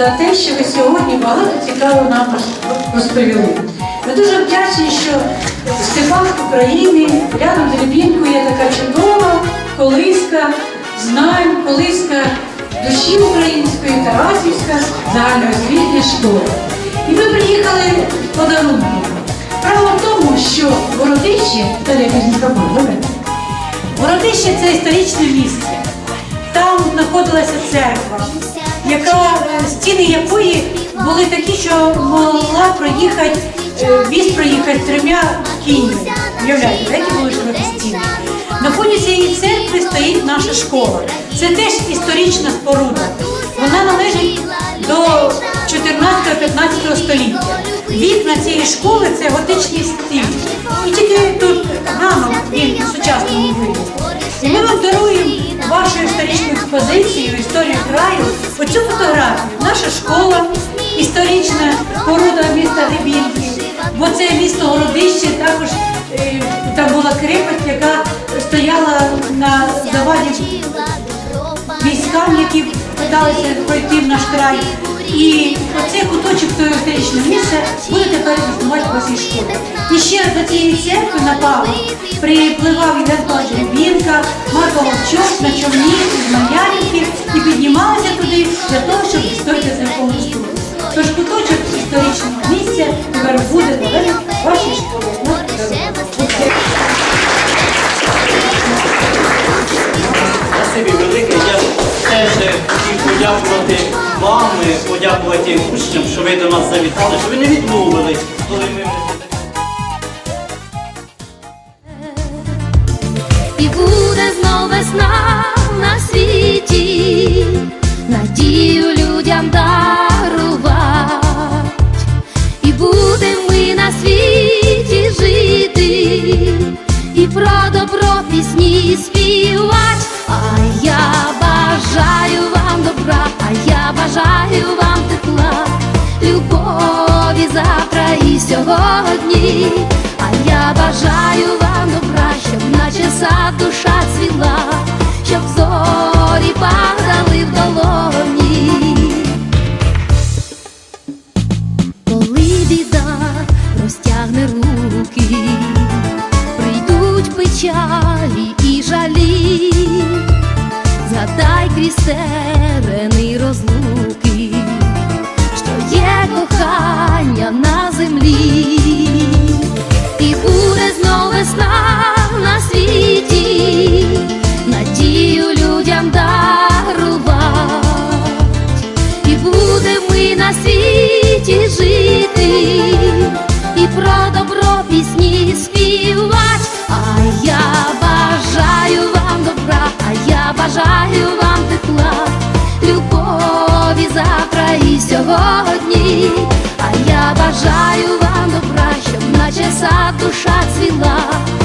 за те, що ви сьогодні багато цікавого нам розповіли. Ми дуже вдячні, що в степах України рядом з Рябінкою є така чудова колиска знань, колиска душі української, Тарасівська загальноосвітня школа. І ми приїхали з подарунком. Право в тому, що добре? Городище це історичне місце. Там знаходилася церква, яка е, стіни якої були такі, що могла проїхати, е, віз проїхати трьома кіньми. Уявляєте, які були стіни. На фоні цієї церкви стоїть наша школа. Це теж історична споруда. Вона належить до 14-15 століття. Вікна цієї школи це готичний стиль. І тільки тут ганок він у сучасному вигляді. І ми вам експозицію, історію краю, оцю фотографію. Наша школа, історична споруда міста Гребінки, бо це місто Городище, також е, там була крепость, яка стояла на заваді військам, які питалися пройти в наш край. І оцей куточок того історичного місця буде тепер існувати в цій школі. І ще до цієї церкви на Павло припливав Іван Павлович Рябінка, Марко Вовчок на човні для того, щоб відстояти церковну струну. Тож куточок історичного місця тепер буде належати вашій школі. Спасибі велике. Я теж хотів подякувати вам, подякувати учням, що ви до нас завітали, що ви не відмовились, коли ми. І буде знов весна на світі, про добро пісні співать. А я бажаю вам добра, а я бажаю вам тепла, любові завтра і сьогодні. А я бажаю печалі і жалі, згадай крізь терени розлуки, що є кохання на землі, і буде знов весна на світі, надію людям дарувати, і буде ми на світі жити, бажаю вам добра, щоб наче душа цвіла.